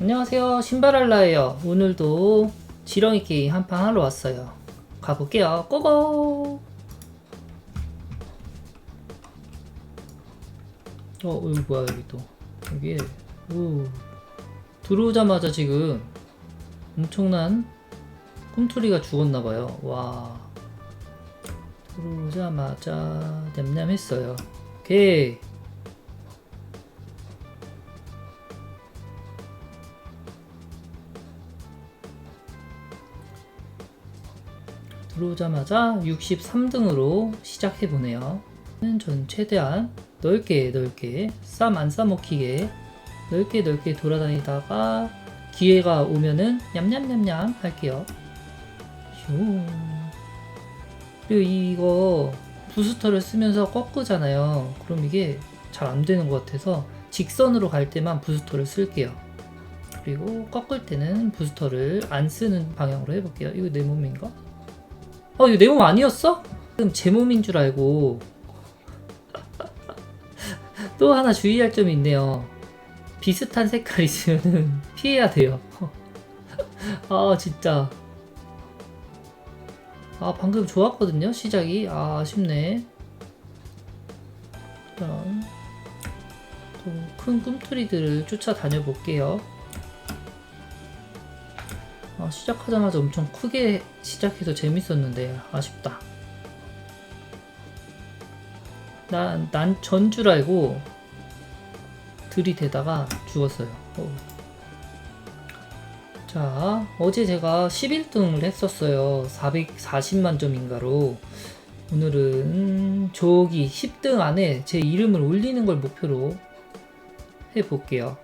안녕하세요. 신발알라예요. 오늘도 지렁이 게임 한판 하러 왔어요. 가볼게요. 고고! 어 여기 뭐야 여기 또. 여기 오. 들어오자마자 지금 엄청난 꿈틀이가 죽었나봐요. 와. 들어오자마자 냠냠했어요. 오케이 들어오자마자 63등으로 시작해보네요. 전 최대한 넓게 넓게 쌈 안 싸먹히게 넓게 넓게 돌아다니다가 기회가 오면은 냠냠냠냠 할게요. 휴. 그리고 이거 부스터를 쓰면서 꺾으잖아요. 그럼 이게 잘 안 되는 것 같아서 직선으로 갈 때만 부스터를 쓸게요. 그리고 꺾을 때는 부스터를 안 쓰는 방향으로 해볼게요. 이거 내 몸인가? 어, 이거 내 몸 아니었어? 지금 제 몸인 줄 알고. 또 하나 주의할 점이 있네요. 비슷한 색깔 있으면은 피해야 돼요. 아, 진짜. 아, 방금 좋았거든요, 시작이. 아, 아쉽네. 큰 꿈틀이들을 쫓아다녀 볼게요. 아, 시작하자마자 엄청 크게 시작해서 재밌었는데 아쉽다. 난, 난 전줄 알고 들이대다가 죽었어요. 어. 자, 어제 제가 11등을 했었어요. 440만 점인가로. 오늘은 저기 10등 안에 제 이름을 올리는 걸 목표로 해볼게요.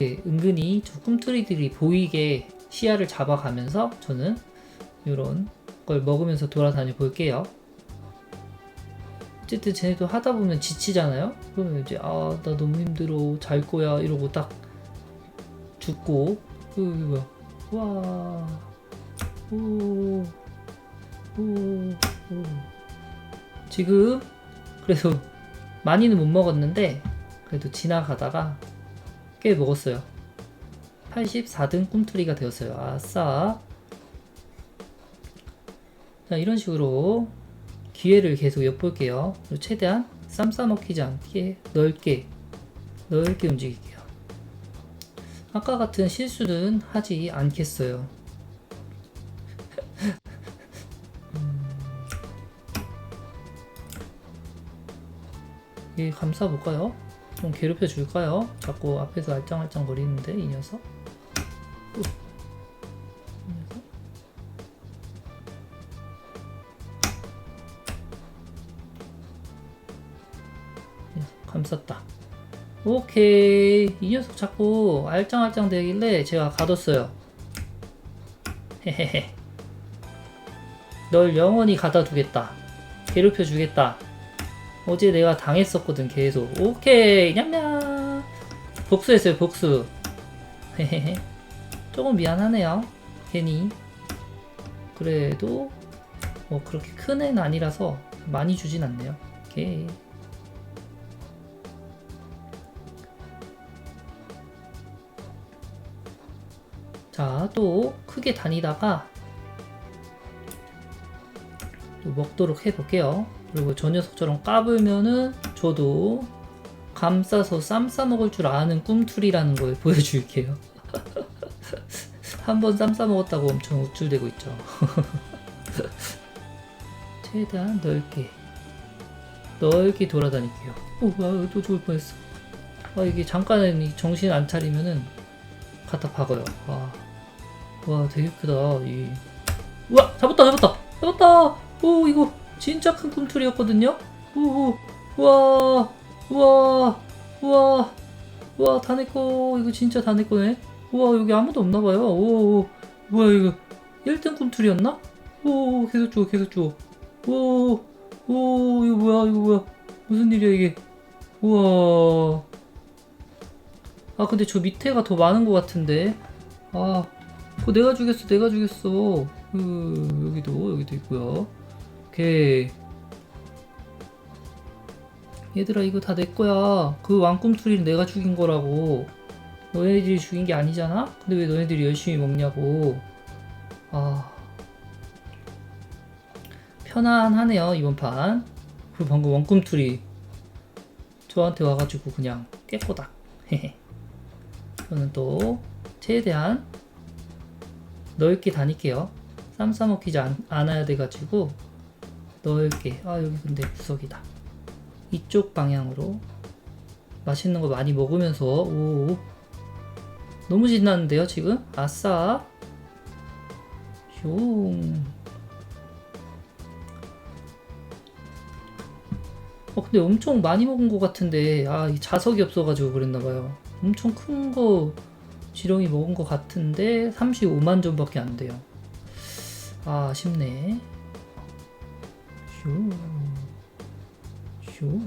네, 은근히 저 꿈틀이들이 보이게 시야를 잡아가면서 저는 이런 걸 먹으면서 돌아다녀 볼게요. 어쨌든 쟤네도 하다 보면 지치잖아요. 그러면 이제 아 나 너무 힘들어 잘 거야 이러고 딱 죽고 그 뭐야 와 오, 오, 오. 지금 그래서 많이는 못 먹었는데 그래도 지나가다가 꽤 먹었어요. 84등 꿈틀이가 되었어요. 아싸. 자, 이런 식으로 기회를 계속 엿볼게요. 최대한 쌈 싸먹히지 않게 넓게, 넓게 움직일게요. 아까 같은 실수는 하지 않겠어요. 음. 이 감싸 볼까요? 좀 괴롭혀 줄까요? 자꾸 앞에서 알짱알짱 거리는데 이 녀석. 감쌌다. 오케이 이 녀석 자꾸 알짱알짱 대길래 제가 가뒀어요. 헤헤헤. 널 영원히 가다 두겠다. 괴롭혀 주겠다. 어제 내가 당했었거든 계속 오케이 냠냠 복수했어요 복수 헤헤헤 조금 미안하네요 괜히 그래도 뭐 그렇게 큰 애는 아니라서 많이 주진 않네요 오케이 자 또 크게 다니다가 또 먹도록 해볼게요 그리고 저 녀석처럼 까불면은 저도 감싸서 쌈 싸먹을 줄 아는 꿈틀이라는 걸 보여줄게요. 한 번 쌈 싸먹었다고 엄청 우쭐대고 있죠. 최대한 넓게 넓게 돌아다닐게요. 오, 와, 또 죽을 뻔했어. 아, 이게 잠깐은 이 정신 안 차리면은 갖다 박아요. 와, 와, 되게 크다. 이, 우와, 잡았다, 잡았다, 잡았다. 오, 이거 진짜 큰 꿈틀이었거든요. 오, 우와, 우와, 우와, 우와, 다 내꺼. 이거 진짜 다 내꺼네. 우와, 여기 아무도 없나봐요. 오, 뭐야, 이거 1등 꿈틀이었나? 오, 계속 줘, 계속 줘. 오, 오, 이거 뭐야, 이거 뭐야. 무슨 일이야, 이게. 우와. 아, 근데 저 밑에가 더 많은 것 같은데. 아, 그거 내가 죽였어, 내가 죽였어. 그, 여기도, 여기도 있고요. 오케이. 얘들아 이거 다 내 거야. 그 왕꿈틀이는 내가 죽인 거라고. 너네들이 죽인 게 아니잖아? 근데 왜 너네들이 열심히 먹냐고. 아. 편안하네요, 이번 판. 그리고 방금 원꿈틀이 저한테 와가지고 그냥 깨꼬닥. 저는 또 최대한 넓게 다닐게요. 쌈 싸먹히지 않, 않아야 돼가지고 넓게. 아, 여기 근데 구석이다. 이쪽 방향으로 맛있는 거 많이 먹으면서 오 너무 신나는데요 지금 아싸 슝 어, 근데 엄청 많이 먹은 것 같은데, 아, 이 자석이 없어가지고 그랬나봐요. 엄청 큰 거, 지렁이 먹은 것 같은데, 35만 점밖에 안 돼요. 아, 아쉽네. 슈. 슈.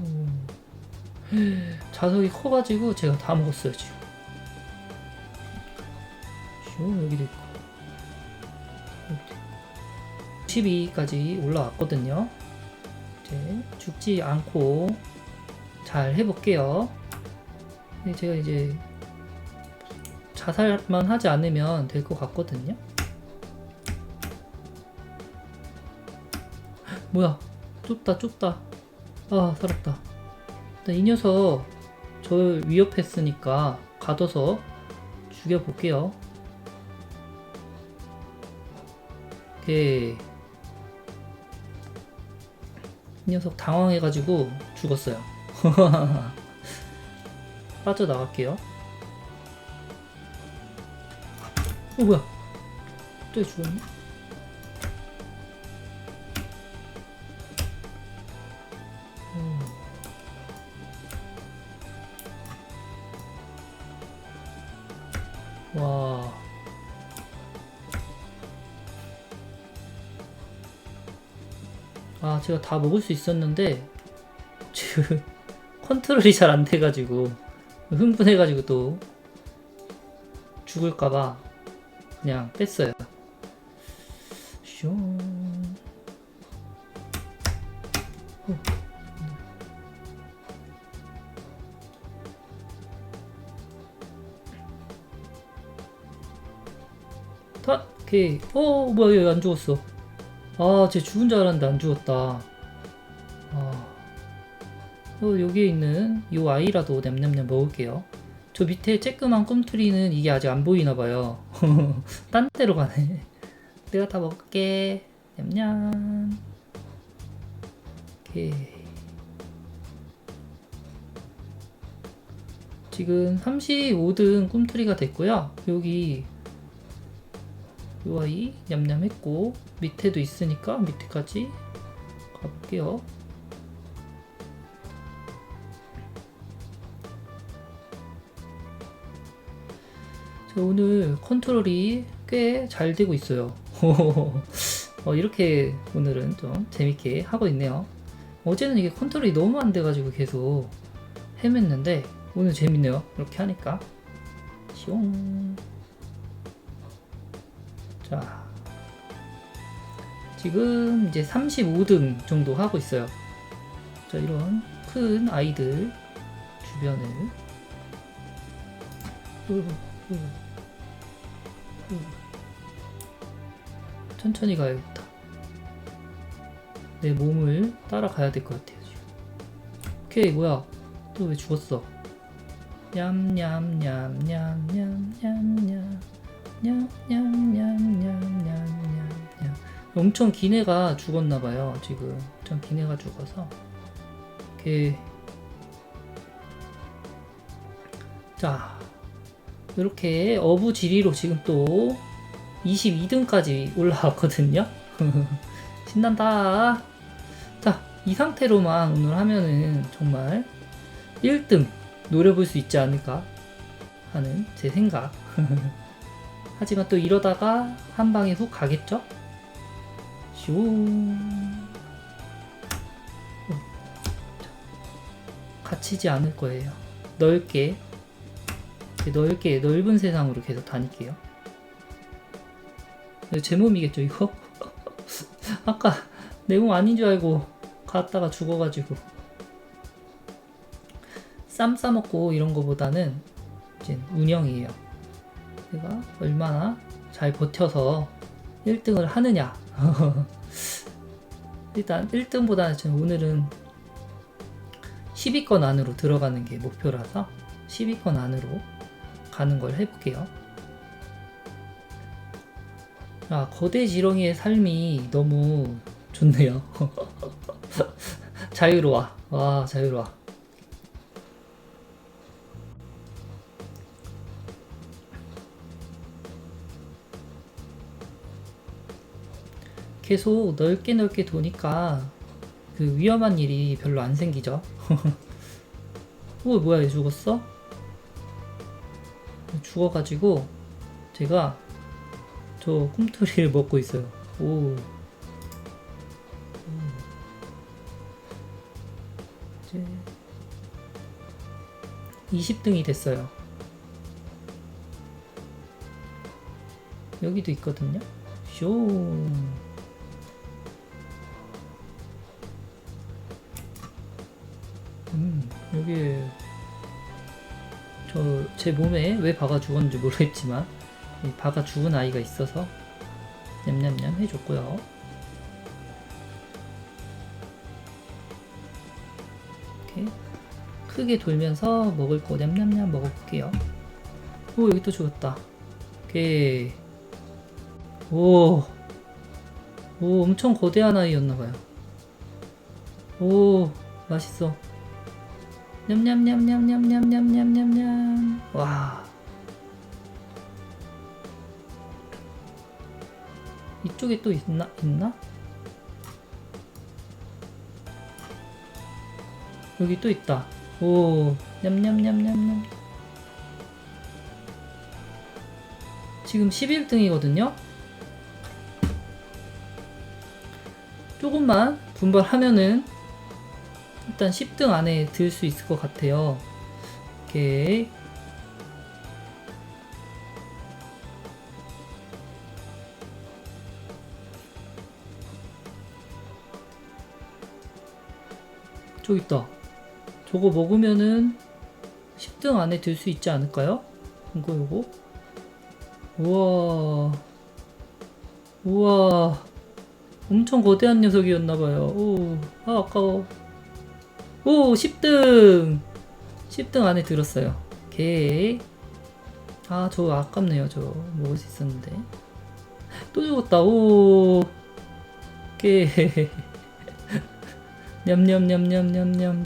자석이 커가지고 제가 다 먹었어요, 지금. 슈, 여기도 있고. 여기도 있고. 12까지 올라왔거든요. 이제 죽지 않고 잘 해볼게요. 제가 이제 자살만 하지 않으면 될 것 같거든요. 뭐야? 좁다, 좁다. 아, 살았다. 이 녀석 저를 위협했으니까 가둬서 죽여볼게요. 오케이. 이 녀석 당황해가지고 죽었어요. 빠져나갈게요. 어, 뭐야? 또 죽었네? 음. 와. 아, 제가 다 먹을 수 있었는데, 지금 컨트롤이 잘 안 돼가지고, 흥분해가지고 또 죽을까봐 그냥 뺐어요. 슝. 어. 다, 오케이. 어, 뭐야, 얘 안 죽었어. 아, 쟤 죽은 줄 알았는데 안 죽었다. 아. 어, 여기에 있는 이 아이라도 냠냠냠 먹을게요. 저 밑에 쬐끄만 꿈틀이는 이게 아직 안 보이나 봐요. 딴 데로 가네. 내가 다 먹을게. 냠냠. 지금 35등 꿈틀이가 됐고요. 여기 요 아이 냠냠 했고 밑에도 있으니까 밑에까지 가볼게요. 오늘 컨트롤이 꽤 잘 되고 있어요. 어, 이렇게 오늘은 좀 재밌게 하고 있네요. 어제는 이게 컨트롤이 너무 안 돼가지고 계속 헤맸는데 오늘 재밌네요. 이렇게 하니까. 숑. 자. 지금 이제 35등 정도 하고 있어요. 자, 이런 큰 아이들 주변을. 으, 으. 천천히 가야겠다. 내 몸을 따라가야 될 것 같아요. 지금. 오케이 뭐야? 또 왜 죽었어? 냠냠냠냠냠냠냠 냠냠냠냠냠냠냠 엄청 긴 애가 죽었나봐요 지금 엄청 긴 애가 죽어서 오케이 자 이렇게 어부지리로 지금 또 22등까지 올라왔거든요. 신난다. 자, 이 상태로만 오늘 하면은 정말 1등 노려볼 수 있지 않을까 하는 제 생각. 하지만 또 이러다가 한 방에 훅 가겠죠? 슈. 갇히지 않을 거예요. 넓게 넓게 넓은 세상으로 계속 다닐게요. 제 몸이겠죠 이거? 아까 내 몸 아닌 줄 알고 갔다가 죽어가지고 쌈 싸먹고 이런 거보다는 이제 운영이에요. 내가 얼마나 잘 버텨서 1등을 하느냐. 일단 1등보다는 저는 오늘은 10위권 안으로 들어가는 게 목표라서 10위권 안으로 가는 걸 해볼게요. 아, 거대 지렁이의 삶이 너무 좋네요. 자유로워. 와, 자유로워. 계속 넓게 넓게 도니까 그 위험한 일이 별로 안 생기죠. 오, 뭐야, 얘 죽었어? 죽어가지고 제가 저 꿈틀이를 먹고 있어요. 오. 이제 20등이 됐어요. 여기도 있거든요. 쇼. 음, 여기 저 제 몸에 왜 바가 죽었는지 모르겠지만 이 바가 죽은 아이가 있어서 냠냠냠 해줬고요. 이렇게 크게 돌면서 먹을 거 냠냠냠 먹어볼게요. 오 여기 또 죽었다. 오케이. 오. 오 엄청 거대한 아이였나봐요. 오 맛있어. 냠냠냠냠냠냠냠냠냠냠. 와. 이쪽에 또 있나? 있나? 여기 또 있다. 오, 냠냠냠냠냠. 지금 11등이거든요? 조금만 분발하면은 일단 10등 안에 들 수 있을 것 같아요. 오케이. 저기 있다. 저거 먹으면은 10등 안에 들 수 있지 않을까요? 이거 이거. 우와. 우와. 엄청 거대한 녀석이었나봐요. 오, 아, 아까워. 오, 10등! 10등 안에 들었어요. 오케이. 아, 저 아깝네요. 저 먹을 수 있었는데. 또 죽었다. 오. 오케이. 냠냠냠냠냠냠.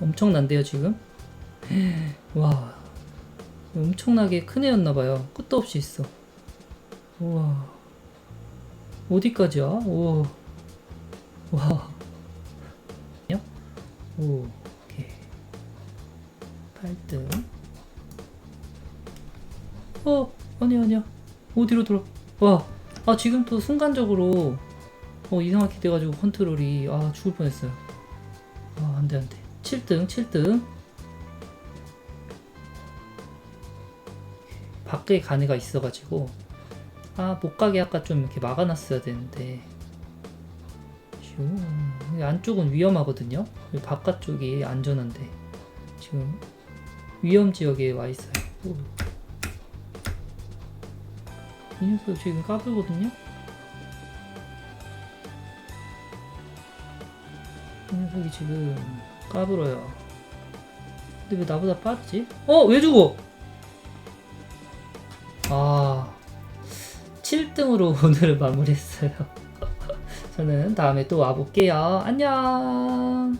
엄청난데요, 지금? 와. 엄청나게 큰 애였나봐요. 끝도 없이 있어. 우와. 어디까지야? 우와. 와. 요? 오, 오케이. 8등. 어, 아니야, 아니야. 어디로 들어? 와, 아, 지금 또 순간적으로, 어, 이상하게 돼가지고 컨트롤이, 아, 죽을 뻔했어요. 아, 안 돼, 안 돼. 7등, 7등. 밖에 간 애가 있어가지고, 아, 못 가게 아까 좀 이렇게 막아놨어야 되는데. 슈. 안쪽은 위험하거든요. 바깥쪽이 안전한데 지금 위험 지역에 와 있어요. 오. 이 녀석 지금 까불거든요. 이 녀석이 지금 까불어요. 근데 왜 나보다 빠르지? 어? 왜 죽어? 아 7등으로 오늘을 마무리했어요. 저는 다음에 또 와볼게요. 안녕!